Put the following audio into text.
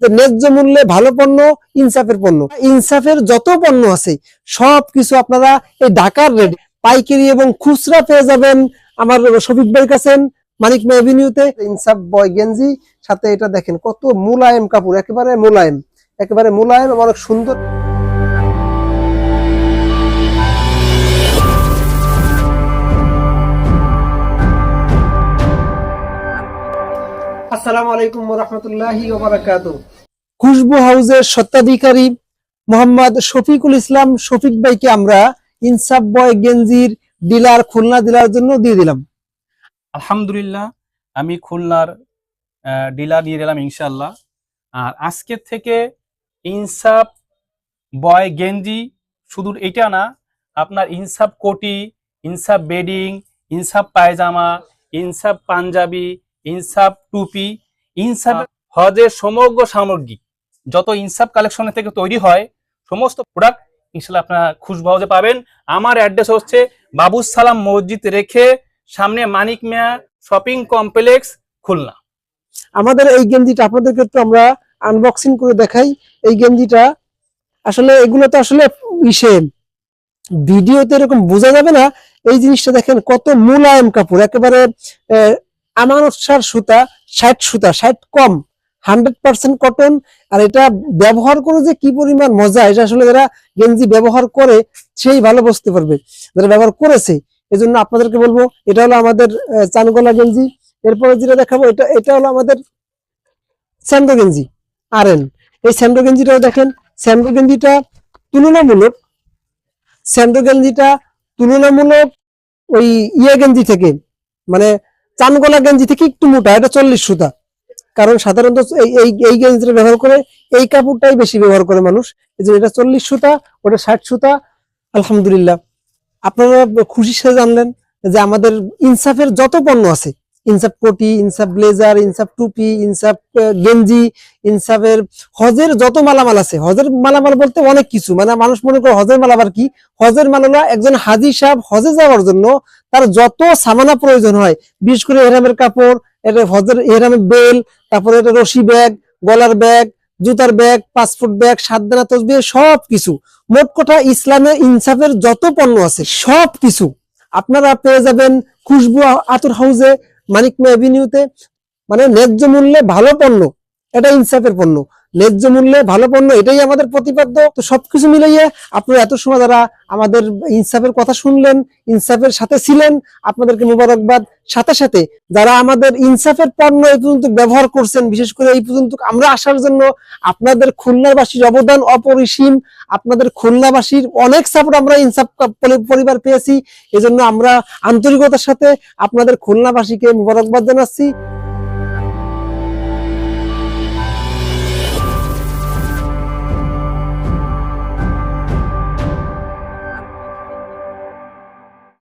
যে ন্যায্য মূল্যে ভালো পণ্য, ইনসাফের পণ্য। ইনসাফের যত পণ্য আছে সব কিছু আপনারা এই ঢাকার রেট, পাইকারি এবং খুচরা পেয়ে যাবেন আমার শফিক ভাইয়ের কাছে, মানিক এভিনিউতে ইনসাফ বয় গেঞ্জি, সাথে এটা দেখেন কত মোলায়েম কাপড়, একেবারে মোলায়েম একেবারে মোলায়েম অনেক সুন্দর। আসসালামু আলাইকুম রহমতুল্লাহি খুশবু হাউসের সত্ত্বাধিকারী মোহাম্মদ শফিকুল ইসলাম শফিক ভাইকে আমরা ইনসাফ বয় গেঞ্জির ডিলার খুলনা ডিলার জন্য দিয়ে দিলাম। আলহামদুলিল্লাহ আমি খুলনার ডিলার নিয়ে দিলাম ইনশাল্লাহ আর আজকের থেকে ইনসাফ বয় গেঞ্জি শুধু এটা না আপনার ইনসাফ কোটি ইনসাফ বেডিং ইনসাফ পায়জামা ইনসাফ পাঞ্জাবি ইনসাফ টুপি ইনসাফ হজের সমগ্র সামগ্রী যত ইনসাফ কালেকশনের থেকে তৈরি হয় সমস্ত প্রোডাক্ট ইনশাল্লাহ আপনারা খুশবু হাউসে পাবেন। আমার অ্যাড্রেস হচ্ছে বাবুস সালাম মসজিদ রেখে সামনে মানিক মিয়া শপিং কমপ্লেক্স খুলনা। আমাদের এই গেঞ্জিটা আপনাদেরকে একটু আমরা আনবক্সিং করে দেখাই। এই গেঞ্জিটা আসলে এগুলো তো আসলে ইসে ভিডিওতে এরকম বোঝা যাবে না। এই জিনিসটা দেখেন কত মুলায়ম কাপড় একেবারে আহ, আমানত সার সুতা ষাট সুতা ষাট কম হান্ড্রেড পার্সেন্ট কটন আর এটা ব্যবহার করে যে কি পরিমাণ মজা এটা আসলে যারা গেঞ্জি ব্যবহার করে সেই ভালো বুঝতে পারবে। যারা ব্যবহার করেছে এই জন্য আপনাদেরকে বলব এটা হলো আমাদের চানগোলা গেঞ্জি। এরপরে যেটা দেখাবো এটা এটা হলো আমাদের স্যান্ডো গেঞ্জি আর এই স্যান্ডো গেঞ্জিটাও দেখেন স্যান্ডো গেঞ্জিটা তুলনামূলক স্যান্ডো গেঞ্জিটা তুলনামূলক ওই ইয়ে গেঞ্জি থেকে মানে চানগোলা গেঞ্জি থেকে একটু মোটা, এটা চল্লিশ সুতা। কারণ সাধারণত এই গেঞ্জিটা ব্যবহার করে, এই কাপড়টাই বেশি ব্যবহার করে মানুষ। এই জন্য এটা চল্লিশ সুতা, ওটা ষাট সুতা, আলহামদুলিল্লাহ। আপনারা খুশি সাথে জানলেন যে আমাদের ইনসাফের যত পণ্য আছে, ইনসাফ কোটি, ইনসাফ ব্লেজার, ইনসাফ টুপি, ইনসাফ গেঞ্জি, ইনসাফের হজের যত মালামাল আছে, হজের মালামাল বলতে অনেক কিছু। মানে মানুষ মনে করে হজের মাল আবার কি? হজের মাল হলো একজন হাজি সাহেব হজে যাওয়ার জন্য তার যত সামানা প্রয়োজন হয়, বিশেষ করে এরামের কাপড়, এটা হজের এরামের বেল, তারপরে এটা রশি ব্যাগ, গলার ব্যাগ, জুতার ব্যাগ পাসপোর্ট ব্যাগ, সাতদানা তসবি সব কিছু মোট কথা ইসলামের ইনসাফের যত পণ্য আছে সব কিছু আপনারা পেয়ে যাবেন খুশবু আতুর হাউসে মানিকমা এভিনিউতে মানে ন্যায্য মূল্যে ভালো পণ্য। এটা ইনসাফের পণ্য। ন্যায্য মূল্যে ভালো পণ্য, এটাই আমাদের প্রতিপাদ্য। তো সবকিছু মিলিয়ে আপনারা এত সময় যারা আমাদের ইনসাফের কথা শুনলেন, ইনসাফের সাথে ছিলেন, আপনাদেরকে মুবারকবাদ। সাথে সাথে যারা আমাদের ইনসাফের পণ্য এই পর্যন্ত ব্যবহার করছেন, বিশেষ করে এই পর্যন্ত আমরা আসার জন্য, আপনাদের খুলনাবাসীর অবদান অপরিসীম। আপনাদের খুলনাবাসীর অনেক সাপোর্ট আমরা ইনসাফ পরিবার পেয়েছি। এজন্য আমরা আন্তরিকতার সাথে আপনাদের খুলনাবাসীকে মুবারকবাদ জানাচ্ছি।